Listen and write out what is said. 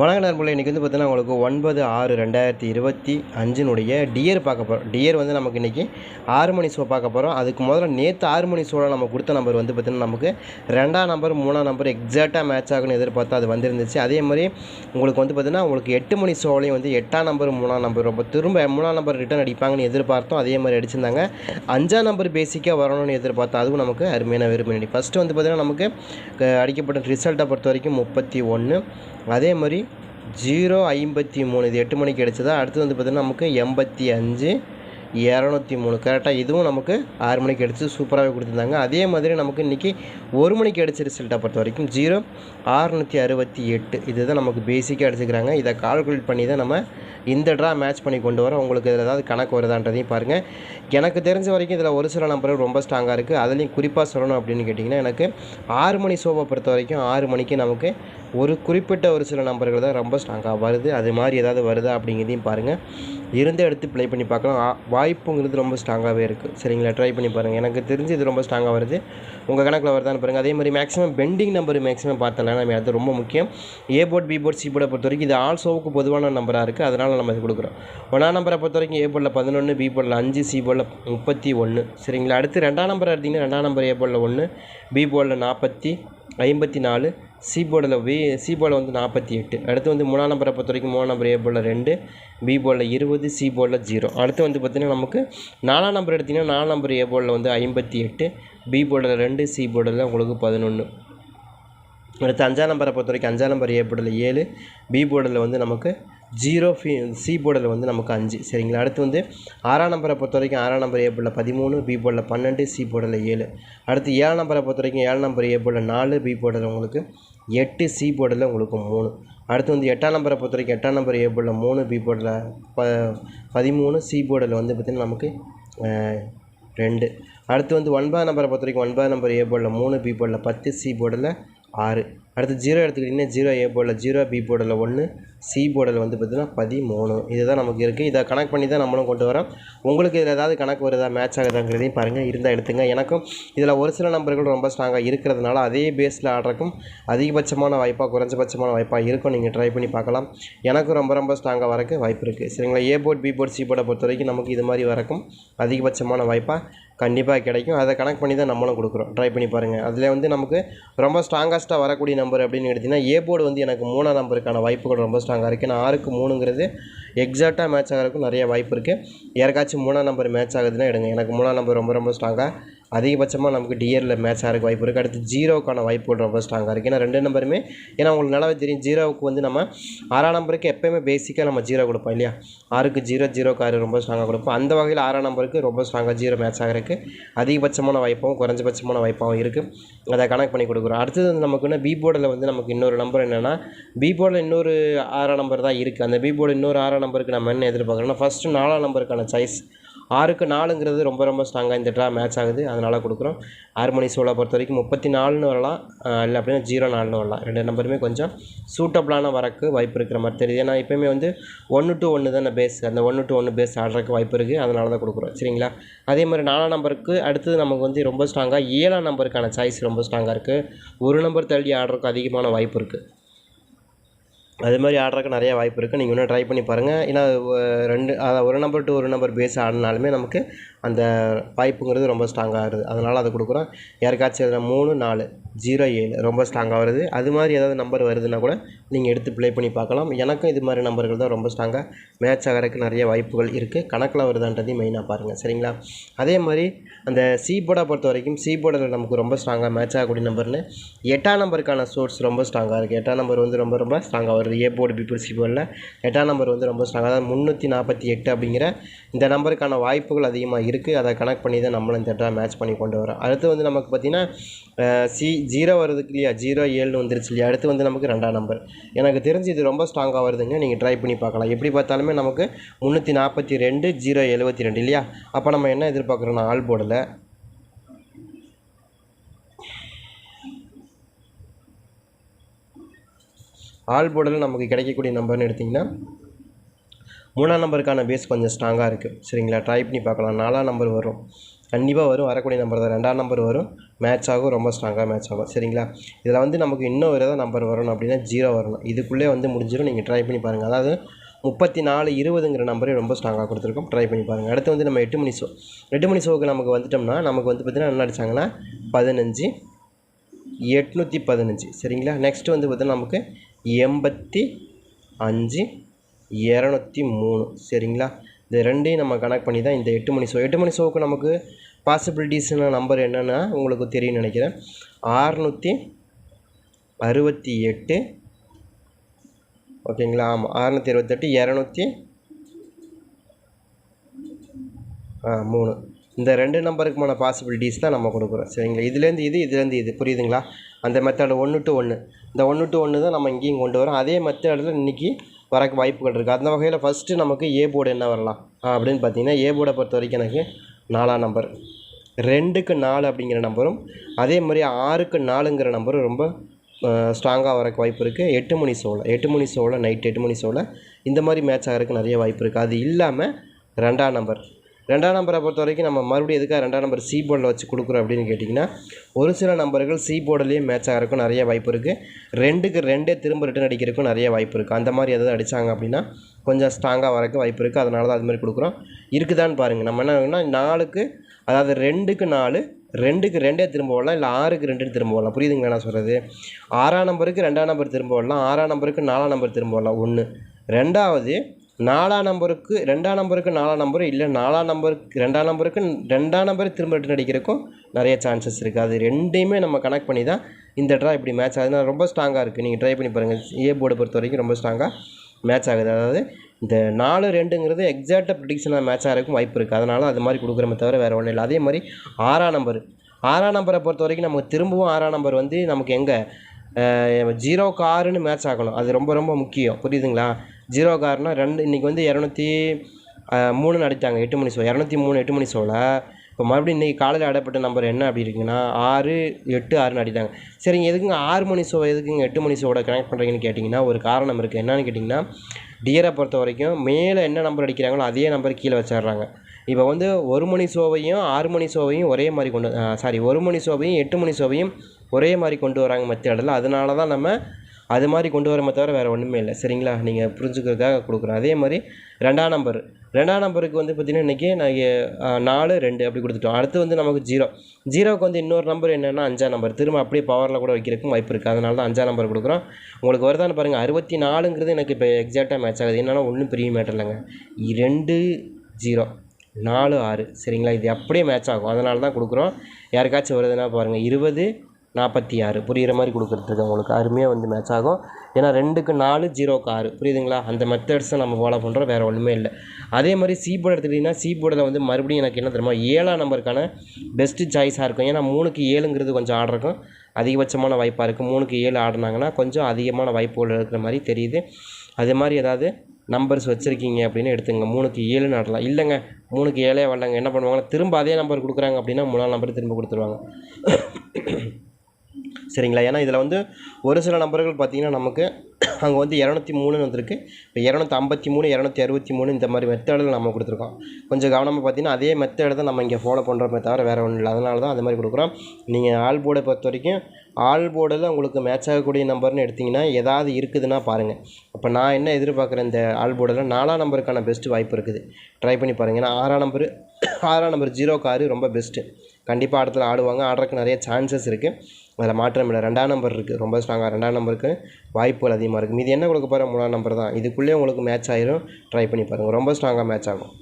வணக்க நண்பர்களே இன்றைக்கி வந்து பார்த்தீங்கன்னா உங்களுக்கு ஒன்பது ஆறு ரெண்டாயிரத்தி இருபத்தி அஞ்சினுடைய டியர் பார்க்க போகிறோம் டியர் வந்து நமக்கு இன்றைக்கி ஆறு மணி ஷோ பார்க்க போகிறோம் அதுக்கு முதல்ல நேற்று ஆறு மணி ஷோவில் நம்ம கொடுத்த நம்பர் வந்து பார்த்திங்கன்னா நமக்கு ரெண்டாம் நம்பர் மூணாம் நம்பர் எக்ஸாக்டாக மேட்ச் ஆகும்னு எதிர்பார்த்தா அது வந்துருந்துச்சு. அதே மாதிரி உங்களுக்கு வந்து பார்த்திங்கன்னா உங்களுக்கு எட்டு மணி ஷோவிலையும் வந்து எட்டாம் நம்பர் மூணாம் நம்பர் ரொம்ப திரும்ப மூணாம் நம்பர் ரிட்டர்ன் அடிப்பாங்கன்னு எதிர்பார்த்தோம். அதே மாதிரி அடிச்சிருந்தாங்க. அஞ்சாம் நம்பர் பேசிக்காக வரணும்னு எதிர்பார்த்தோம் அதுவும் நமக்கு அருமையான விரும்பினி ஃபஸ்ட்டு வந்து பார்த்திங்கன்னா நமக்கு அடிக்கப்பட்ட ரிசல்ட்டை பொறுத்த வரைக்கும் முப்பத்தி ஒன்று அதே மாதிரி ஜீரோ ஐம்பத்தி மூணு இது எட்டு மணிக்கு கிடச்சதா? அடுத்து வந்து பார்த்திங்கன்னா நமக்கு எண்பத்தி அஞ்சு இரநூத்தி மூணு. கரெக்டாக இதுவும் நமக்கு ஆறு மணிக்கு அடித்து சூப்பராகவே கொடுத்துருந்தாங்க. அதே மாதிரி நமக்கு இன்றைக்கி ஒரு மணிக்கு அடித்த ரிசல்ட்டை பொறுத்த வரைக்கும் ஜீரோ ஆறுநூற்றி அறுபத்தி எட்டு. இதுதான் நமக்கு பேசிக்காக அடிச்சுக்கிறாங்க இதை கால்குலேட் பண்ணி தான் நம்ம இந்த ட்ரா மேட்ச் பண்ணி கொண்டு வரோம். உங்களுக்கு இதில் ஏதாவது கணக்கு வருதான்றதையும் பாருங்கள் எனக்கு தெரிஞ்ச வரைக்கும் இதில் ஒரு சில நம்பர்கள் ரொம்ப ஸ்ட்ராங்காக இருக்குது அதுலேயும் குறிப்பாக சொல்லணும் அப்படின்னு கேட்டிங்கன்னா எனக்கு ஆறு மணி ஷோவை பொறுத்த வரைக்கும் ஆறு மணிக்கு நமக்கு ஒரு குறிப்பிட்ட ஒரு சில நம்பர்கள் தான் ரொம்ப ஸ்ட்ராங்காக வருது. அது மாதிரி ஏதாவது வருதா அப்படிங்கிறதையும் பாருங்கள் இருந்த எடுத்து ப்ளே பண்ணி பார்க்கலாம். வாய்ப்புங்கிறது ரொம்ப ஸ்ட்ராங்காகவே இருக்குது சரிங்களா? ட்ரை பண்ணி பாருங்கள் எனக்கு தெரிஞ்சு இது ரொம்ப ஸ்ட்ராங்காக வருது. உங்கள் கணக்கில் வருதான்னு பாருங்கள் அதே மாதிரி மேக்ஸிமம் பெண்டிங் நம்பர் மேக்ஸிமம் பார்த்தோம்னா நம்ம அது ரொம்ப முக்கியம். A board B board C போர்டை பொறுத்த வரைக்கும் இது ஆல் சோவுக்கு பொதுவான நம்பராக இருக்குது அதனால் நம்ம இது கொடுக்குறோம். ஒன்றாம் நம்பரை பொறுத்த வரைக்கும் ஏ போர்டில் பதினொன்று பி போர்டில் அஞ்சு சி போர்டில் முப்பத்தி ஒன்று சரிங்களா? அடுத்து ரெண்டாம் நம்பர் எடுத்திங்கன்னா ரெண்டாம் நம்பர் ஏ போர்டில் ஒன்று பி போர்டில் நாற்பத்தி ஐம்பத்தி நாலு சி போர்டில் வி சி போர்டில் வந்து நாற்பத்தி எட்டு. அடுத்து வந்து மூணாம் நம்பரை பொறுத்த வரைக்கும் மூணாம் நம்பர் ஏ போர்டில் ரெண்டு பி போர்டில் இருபது சி போர்டில் ஜீரோ. அடுத்து வந்து பார்த்திங்கன்னா நமக்கு நாலாம் நம்பர் எடுத்திங்கன்னா நாலாம் நம்பர் ஏ போர்டில் வந்து ஐம்பத்தி எட்டு பி போர்டில் ரெண்டு சி போர்டில் உங்களுக்கு பதினொன்று அடுத்து அஞ்சாம் நம்பரை பொறுத்த வரைக்கும் அஞ்சாம் நம்பர் ஏ போர்டில் ஏழு பி போர்டில் வந்து நமக்கு ஜீரோ ஃபி சி போர்டில் வந்து நமக்கு அஞ்சு. சரிங்களா? அடுத்து வந்து ஆறாம் நம்பரை பொறுத்த வரைக்கும் ஆறாம் நம்பர் ஏ போர்டில் பதிமூணு பி போர்டில் பன்னெண்டு சி போர்டில் ஏழு. அடுத்து ஏழாம் நம்பரை பொறுத்த வரைக்கும் ஏழாம் நம்பர் ஏ போர்டில் நாலு பி போர்டில் உங்களுக்கு எட்டு சி போர்டில் உங்களுக்கு மூணு. அடுத்து வந்து எட்டாம் நம்பரை பொறுத்த வரைக்கும் எட்டாம் நம்பர் ஏ போர்டில் மூணு பி போர்டில் ப பதிமூணு சி போர்டில் வந்து பார்த்திங்கன்னா நமக்கு ரெண்டு. அடுத்து வந்து ஒன்பதாம் நம்பரை பொறுத்த வரைக்கும் ஒன்பதாம் நம்பர் ஏ போர்டில் மூணு பி போர்டில் பத்து சி போர்டில் ஆறு. அடுத்து ஜீரோ எடுத்துக்கிட்டிங்கன்னா ஜீரோ ஏ போர்டில் ஜீரோ பி போர்டில் ஒன்று சி போர்டில் வந்து பார்த்திங்கன்னா பதிமூணு. இதுதான் நமக்கு இருக்குது இதை கணக்கு பண்ணி தான் நம்மளும் கொண்டு வரோம். உங்களுக்கு இதில் ஏதாவது கணக்கு வருதா மேட்ச் ஆகுதாங்கிறதையும் பாருங்கள் இருந்தால் எடுத்துங்க. எனக்கும் இதில் ஒரு சில நம்பர்கள் ரொம்ப ஸ்ட்ராங்காக இருக்கிறதுனால அதே பேஸில் ஆடுறக்கும் அதிகபட்சமான வாய்ப்பாக குறைஞ்சபட்சமான வாய்ப்பாக இருக்கும். நீங்கள் ட்ரை பண்ணி பார்க்கலாம். எனக்கும் ரொம்ப ரொம்ப ஸ்ட்ராங்காக வரக்கு வாய்ப்பு இருக்குது சரிங்களா? A board B board C போர்டை பொறுத்த வரைக்கும் நமக்கு இது மாதிரி வரக்கும். அதிகபட்சமான வாய்ப்பாக கண்டிப்பாக கிடைக்கும். அதை கணக்கு பண்ணி தான் நம்மளும் கொடுக்குறோம். ட்ரை பண்ணி பாருங்கள் அதில் வந்து நமக்கு ரொம்ப ஸ்ட்ராங்கஸ்ட்டாக வரக்கூடிய நம்பர் அப்படின்னு எடுத்திங்கன்னா ஏ போர்டு வந்து எனக்கு மூணாம் நம்பருக்கான வாய்ப்புகள் ரொம்ப ஸ்ட்ராங்காக இருக்குது ஏன்னா ஆறுக்கு மூணுங்கிறது எக்ஸாக்டாக மேட்ச் ஆகிறதுக்கும் நிறைய வாய்ப்பு இருக்குது யாருக்காச்சும் மூணாம் நம்பர் மேட்ச் ஆகுதுன்னா எடுங்க. எனக்கு மூணாம் நம்பர் ரொம்ப ரொம்ப ஸ்ட்ராங்காக அதிகபட்சமாக நமக்கு டிஎரில் மேட்ச் ஆகிறக்கு வாய்ப்பு இருக்குது அடுத்து ஜீரோக்கான வாய்ப்புகள் ரொம்ப ஸ்ட்ராங்காக இருக்குது ஏன்னா ரெண்டு நம்பருமே ஏன்னா உங்களுக்கு நல்லாவே தெரியும் ஜீரோவுக்கு வந்து நம்ம ஆறாம் நம்பருக்கு எப்போயுமே பேசிக்காக நம்ம ஜீரோ கொடுப்போம் இல்லையா? ஆறுக்கு ஜீரோ ஜீரோக்கு ஆறு ரொம்ப ஸ்ட்ராங்காக கொடுப்போம். அந்த வகையில் ஆறாம் நம்பருக்கு ரொம்ப ஸ்ட்ராங்காக ஜீரோ மேட்ச் ஆகிறதுக்கு அதிகபட்சமான வாய்ப்பாகவும் குறைஞ்சபட்சமான வாய்ப்பாகவும் இருக்குது அதை கனெக்ட் பண்ணி கொடுக்குறோம். அடுத்தது வந்து நமக்கு என்ன பி போர்டில் வந்து நமக்கு இன்னொரு நம்பர் என்னென்னா பி போர்டில் இன்னொரு ஆறாம் நம்பர் தான் இருக்குது அந்த பி போர்டு இன்னொரு ஆறாம் நம்பருக்கு நம்ம என்ன எதிர்பார்க்குறோம்னா ஃபஸ்ட்டு நாலாம் நம்பருக்கான சாய்ஸ் ஆறுக்கு நாலுங்கிறது ரொம்ப ரொம்ப ஸ்ட்ராங்காக இந்த ட்ரா மேட்ச் ஆகுது. அதனால் கொடுக்குறோம். ஆறு மணி சோலை பொறுத்த வரைக்கும் முப்பத்தி நாலுன்னு வரலாம். இல்லை அப்படின்னா ஜீரோ நாலுன்னு வரலாம். ரெண்டு நம்பருமே கொஞ்சம் சூட்டபிளான வரக்கு வாய்ப்பு இருக்கிற மாதிரி தெரியுது. ஏன்னா எப்போயுமே வந்து ஒன்று டு ஒன்று தானே பேஸ் அந்த ஒன்று டு ஒன்று பேஸ் ஆடுறதுக்கு வாய்ப்பு இருக்குது அதனால தான் கொடுக்குறோம். சரிங்களா? அதே மாதிரி நாலாம் நம்பருக்கு அடுத்தது நமக்கு வந்து ரொம்ப ஸ்ட்ராங்காக ஏழாம் நம்பருக்கான சாய்ஸ் ரொம்ப ஸ்ட்ராங்காக இருக்குது ஒரு நம்பர் தள்ளி ஆடுறதுக்கு அதிகமான வாய்ப்பு இருக்குது அது மாதிரி ஆடுறதுக்கு நிறைய வாய்ப்பு இருக்குது நீங்கள் இன்னும் ட்ரை பண்ணி பாருங்கள் ஏன்னா ரெண்டு அதாவது ஒரு நம்பர் டு ஒரு நம்பர் பேஸ் ஆடினாலுமே நமக்கு அந்த வாய்ப்புங்கிறது ரொம்ப ஸ்ட்ராங்காக வருது. அதனால் அதை கொடுக்குறோம். யாருக்காச்சும் அதில் மூணு நாலு ஜீரோ ஏழு ரொம்ப ஸ்ட்ராங்காக வருது. அது மாதிரி ஏதாவது நம்பர் வருதுன்னா கூட நீங்கள் எடுத்து ப்ளே பண்ணி பார்க்கலாம். எனக்கும் இது மாதிரி நம்பர்கள் தான் ரொம்ப ஸ்ட்ராங்காக மேட்ச் ஆகிறதுக்கு நிறைய வாய்ப்புகள் இருக்குது கணக்கில் வருதான்றதையும் மெயினாக பாருங்கள் சரிங்களா? அதே மாதிரி அந்த சி போர்டை பொறுத்த வரைக்கும் சி போர்டில் நமக்கு ரொம்ப ஸ்ட்ராங்காக மேட்ச் ஆகக்கூடிய நம்பர்னு எட்டாம் நம்பருக்கான சோர்ஸ் ரொம்ப ஸ்ட்ராங்காக இருக்குது எட்டாம் நம்பர் வந்து ரொம்ப ரொம்ப ஸ்ட்ராங்காக வருது. A board B board C போர்டில் எட்டாம் நம்பர் வந்து ரொம்ப ஸ்ட்ராங்காக அதாவது முந்நூற்றி நாற்பத்தி எட்டு அப்படிங்கிற இந்த நம்பருக்கான வாய்ப்புகள் அதிகமாக இருக்குது அதை கனெக்ட் பண்ணி தான் நம்மளும் இந்த இடத்துல மேட்ச் பண்ணி கொண்டு வரோம். அடுத்து வந்து நமக்கு பார்த்திங்கன்னா சி ஜீரோ வருதுக்கு இல்லையா? ஜீரோ ஏழுன்னு வந்துருச்சு இல்லையா? அடுத்து வந்து நமக்கு ரெண்டாம் நம்பர் எனக்கு தெரிஞ்சு இது ரொம்ப ஸ்ட்ராங்காக வருதுங்க. நீங்கள் ட்ரை பண்ணி பார்க்கலாம். எப்படி பார்த்தாலுமே நமக்கு முந்நூற்றி நாற்பத்தி ரெண்டு ஜீரோ எழுபத்தி ரெண்டு இல்லையா? அப்போ நம்ம என்ன எதிர்பார்க்குறோன்னா ஆல் போர்டில் ஆல் போர்டில் நமக்கு கிடைக்கக்கூடிய நம்பர்னு எடுத்திங்கன்னா மூணாம் நம்பருக்கான பேஸ் கொஞ்சம் ஸ்ட்ராங்காக இருக்குது சரிங்களா? ட்ரை பண்ணி பார்க்கலாம். நாலாம் நம்பர் வரும். கண்டிப்பாக வரும். வரக்கூடிய நம்பர் தான். ரெண்டாம் நம்பர் வரும். மேட்ச் ஆகும். ரொம்ப ஸ்ட்ராங்காக மேட்ச் ஆகும். சரிங்களா? இதில் வந்து நமக்கு இன்னும் ஒரு ஏதாவது நம்பர் வரணும் அப்படின்னா ஜீரோ வரணும். இதுக்குள்ளே வந்து முடிஞ்சிடும். நீங்கள் ட்ரை பண்ணி பாருங்கள் அதாவது முப்பத்தி நாலு இருபதுங்கிற நம்பரே ரொம்ப ஸ்ட்ராங்காக கொடுத்துருக்கோம். ட்ரை பண்ணி பாருங்கள் அடுத்து வந்து நம்ம எட்டு மணி ஷோ எட்டு மணி ஷோவுக்கு நமக்கு வந்துட்டோம்னா நமக்கு வந்து பார்த்திங்கன்னா என்ன அடித்தாங்கன்னா பதினஞ்சு எட்நூற்றி பதினஞ்சு. சரிங்களா? நெக்ஸ்ட்டு வந்து பார்த்தீங்கன்னா நமக்கு எண்பத்தி அஞ்சு இரநூத்தி மூணு. சரிங்களா? இந்த ரெண்டையும் நம்ம கனெக்ட் பண்ணி தான் இந்த எட்டு மணி ஷோ எட்டு மணி ஷோவுக்கு நமக்கு பாசிபிலிட்டிஸ்ன நம்பர் என்னென்னா உங்களுக்கு தெரியும்னு நினைக்கிறேன். ஆறுநூற்றி அறுபத்தி எட்டு. ஓகேங்களா? ஆமாம் அறநூற்றி இருபத்தெட்டு இரநூத்தி ஆ மூணு. இந்த ரெண்டு நம்பருக்குமான பாசிபிலிட்டிஸ் தான் நம்ம கொடுக்குறோம். சரிங்களா? இதுலேருந்து இது இதுலேருந்து இது. புரியுதுங்களா? அந்த மெத்தடு ஒன்று டு ஒன்று இந்த ஒன்று டு ஒன்று தான் நம்ம இங்கேயும் கொண்டு வரோம். அதே மெத்தடில் இன்றைக்கி வரக்கு வாய்ப்புகள் இருக்குது அந்த வகையில் ஃபஸ்ட்டு நமக்கு ஏ போர்டு என்ன வரலாம்? அப்படின்னு பார்த்தீங்கன்னா ஏ போர்டை பொறுத்த வரைக்கும் எனக்கு நாலாம் நம்பர் ரெண்டுக்கு நாலு அப்படிங்கிற நம்பரும் அதே மாதிரி ஆறுக்கு நாலுங்கிற நம்பரும் ரொம்ப ஸ்ட்ராங்காக வரக்கு வாய்ப்பு இருக்குது எட்டு மணி சோலை எட்டு மணி சோலை நைட் எட்டு மணி சோலை இந்த மாதிரி மேட்ச் ஆகிறதுக்கு நிறைய வாய்ப்பு இருக்குது அது இல்லாமல் ரெண்டாம் நம்பர் ரெண்டாம் நம்பரை பொறுத்த வரைக்கும் நம்ம மறுபடியும் எதுக்காக ரெண்டாம் நம்பர் சி போர்டில் வச்சு கொடுக்குறோம் அப்படின்னு கேட்டிங்கன்னா ஒரு சில நம்பர்கள் சி போர்டிலேயே மேட்ச் ஆகிறக்கும் நிறைய வாய்ப்பு இருக்குது ரெண்டுக்கு ரெண்டே திரும்ப ரிட்டன் அடிக்கிறதுக்கும் நிறைய வாய்ப்பு இருக்குது அந்த மாதிரி எதாவது அடித்தாங்க அப்படின்னா கொஞ்சம் ஸ்ட்ராங்காக வரக்கு வாய்ப்பு இருக்குது அதனால தான் அது மாதிரி கொடுக்குறோம். இருக்குதான்னு பாருங்கள் நம்ம என்ன நாலுக்கு அதாவது ரெண்டுக்கு நாலு ரெண்டுக்கு ரெண்டே திரும்ப வரலாம் இல்லை ஆறுக்கு ரெண்டுன்னு திரும்ப வரலாம் புரியுதுங்களா நான் சொல்கிறது ஆறாம் நம்பருக்கு ரெண்டாம் நம்பர் திரும்ப வரலாம் ஆறாம் நம்பருக்கு நாலாம் நம்பர் திரும்ப வரலாம் ஒன்று ரெண்டாவது நாலாம் நம்பருக்கு ரெண்டாம் நம்பருக்கு நாலாம் நம்பர் இல்லை நாலாம் நம்பருக்கு ரெண்டாம் நம்பருக்கு ரெண்டாம் நம்பர் திரும்ப ரிட்டன் அடிக்கிறதுக்கும் நிறைய சான்சஸ் இருக்குது அது ரெண்டையுமே நம்ம கனெக்ட் பண்ணி தான் இந்த ட்ரா இப்படி மேட்ச் ஆகுது. ரொம்ப ஸ்ட்ராங்காக இருக்குது நீங்கள் ட்ரை பண்ணி பாருங்கள் ஏ போர்டை பொறுத்த வரைக்கும் ரொம்ப ஸ்ட்ராங்காக மேட்ச் ஆகுது. அதாவது இந்த நாலு ரெண்டுங்கிறது எக்ஸாக்டாக ப்ரிடிக்ஷனாக மேட்ச் ஆகிறதுக்கும் வாய்ப்பு இருக்குது அதனால் அது மாதிரி கொடுக்குறமே தவிர வேறு ஒன்றும் இல்லை. அதே மாதிரி ஆறாம் நம்பர் ஆறாம் நம்பரை பொறுத்த வரைக்கும் நமக்கு திரும்பவும் ஆறாம் நம்பர் வந்து நமக்கு எங்கே? ஜீரோ காருன்னு மேட்ச் ஆகணும். அது ரொம்ப ரொம்ப முக்கியம். புரியுதுங்களா? ஜீரோ கார்னால் ரெண்டு இன்றைக்கி வந்து இரநூத்தி மூணுன்னு அடித்தாங்க எட்டு மணி ஷோ இரநூத்தி மூணு எட்டு மணி ஷோவில் இப்போ மறுபடியும் இன்றைக்கி காலையில் அடைப்பட்ட நம்பர் என்ன அப்படி இருக்குங்கன்னா ஆறு எட்டு ஆறுன்னு அடித்தாங்க சரிங்க எதுக்குங்க ஆறு மணி ஷோ எதுக்குங்க எட்டு மணி ஷோவோட கனெக்ட் பண்ணுறீங்கன்னு கேட்டிங்கன்னா ஒரு காரணம் இருக்குது என்னன்னு கேட்டிங்கன்னா டியரை பொறுத்த வரைக்கும் மேலே என்ன நம்பர் அடிக்கிறாங்களோ அதே நம்பர் கீழே வச்சிடுறாங்க. இப்போ வந்து ஒரு மணி ஷோவையும் ஆறு மணி ஷோவையும் ஒரே மாதிரி கொண்டு சாரி ஒரு மணி ஷோவையும் எட்டு மணி ஷோவையும் ஒரே மாதிரி கொண்டு வராங்க மெத்தடில் அதனால தான் நம்ம அது மாதிரி கொண்டு வரமே தவிர வேறு ஒன்றுமே இல்லை. சரிங்களா? நீங்கள் புரிஞ்சுக்கிறதுக்காக கொடுக்குறோம் அதே மாதிரி ரெண்டாம் நம்பர் ரெண்டாம் நம்பருக்கு வந்து பார்த்திங்கன்னா இன்றைக்கி நான் நாலு ரெண்டு அப்படி கொடுத்துட்டோம். அடுத்து வந்து நமக்கு ஜீரோ ஜீரோவுக்கு வந்து இன்னொரு நம்பர் என்னென்னா அஞ்சாம் நம்பர் திரும்ப அப்படியே பவரில் கூட வைக்கிறதுக்கும் வாய்ப்பு இருக்குது அதனால தான் அஞ்சாம் நம்பர் கொடுக்குறோம். உங்களுக்கு வருதான்னு பாருங்கள் அறுபத்தி நாலுங்கிறது எனக்கு இப்போ எக்ஸாக்டாக மேட்ச் ஆகுது. என்னென்னா ஒன்றும் பெரிய மேட்டர் இல்லைங்க. ரெண்டு ஜீரோ நாலு ஆறு. சரிங்களா? இது அப்படியே மேட்ச் ஆகும். அதனால தான் கொடுக்குறோம். யாருக்காச்சும் வருதுன்னா பாருங்கள் இருபது நாற்பத்தி ஆறு. புரிகிற மாதிரி கொடுக்குறதுக்கு உங்களுக்கு அருமையாக வந்து மேட்ச் ஆகும். ஏன்னா ரெண்டுக்கு நாலு ஜீரோக்கு ஆறு. புரியுதுங்களா? அந்த மெத்தட்ஸை நம்ம ஃபாலோ பண்ணுறோம் வேறு ஒன்றுமே இல்லை. அதே மாதிரி சி போர்டு எடுத்துக்கிட்டிங்கன்னா சி போர்டில் வந்து மறுபடியும் எனக்கு என்ன தெரியுமா? ஏழாம் நம்பருக்கான பெஸ்ட்டு சாய்ஸாக இருக்கும். ஏன்னா மூணுக்கு ஏழுங்கிறது கொஞ்சம் ஆடுறக்கும் அதிகபட்சமான வாய்ப்பாக இருக்குது மூணுக்கு ஏழு ஆடினாங்கன்னா கொஞ்சம் அதிகமான வாய்ப்புகள் இருக்கிற மாதிரி தெரியுது. அதே மாதிரி ஏதாவது நம்பர்ஸ் வச்சுருக்கீங்க அப்படின்னு எடுத்துங்க மூணுக்கு ஏழுன்னு ஆடலாம். இல்லைங்க. மூணுக்கு ஏழே வரலங்க. என்ன பண்ணுவாங்கன்னா திரும்ப அதே நம்பர் கொடுக்குறாங்க அப்படின்னா மூணாம் நம்பர் திரும்ப கொடுத்துருவாங்க. சரிங்களா? ஏன்னா இதில் வந்து ஒரு சில நம்பர்கள் பார்த்திங்கன்னா நமக்கு அங்கே வந்து இரநூத்தி மூணுன்னு வந்திருக்கு. இப்போ இரநூத்தி ஐம்பத்தி மூணு இரநூத்தி அறுபத்தி மூணு இந்த மாதிரி மெத்தேடில் நம்ம கொடுத்துருக்கோம். கொஞ்சம் கவனமாக பார்த்தீங்கன்னா அதே மெத்தடை தான் நம்ம இங்கே ஃபாலோ பண்ணுறோமே தவிர வேறு ஒன்றும் இல்லை. அதனால தான் அது மாதிரி கொடுக்குறோம். நீங்கள் ஆல் போர்டை பொறுத்த வரைக்கும் ஆல் போர்டில் உங்களுக்கு மேட்ச் ஆகக்கூடிய நம்பர்னு எடுத்திங்கன்னா ஏதாவது இருக்குதுன்னா பாருங்கள் அப்போ நான் என்ன எதிர்பார்க்குறேன் இந்த ஆல் போர்டில்? நாலாம் நம்பருக்கான பெஸ்ட்டு வாய்ப்பு இருக்குது. ட்ரை பண்ணி பாருங்கள் ஏன்னா ஆறாம் நம்பரு ஆறாம் நம்பர் ஜீரோ காரு ரொம்ப பெஸ்ட்டு கண்டிப்பாக ஆடத்தில் ஆடுவாங்க. ஆடுறதுக்கு நிறைய சான்சஸ் இருக்குது அதில் மாற்றம் இல்லை. ரெண்டாம் நம்பர் இருக்குது ரொம்ப ஸ்ட்ராங்காக ரெண்டாம் நம்பருக்கு வாய்ப்புகள் அதிகம் அதிகமாக இருக்குது மீதி என்ன கொடுக்க போகிறேன் மூணாம் நம்பர் தான். இதுக்குள்ளேயே உங்களுக்கு மேட்ச் ஆயிரும். ட்ரை பண்ணி பாருங்கள் ரொம்ப ஸ்ட்ராங்காக மேட்ச் ஆகும்.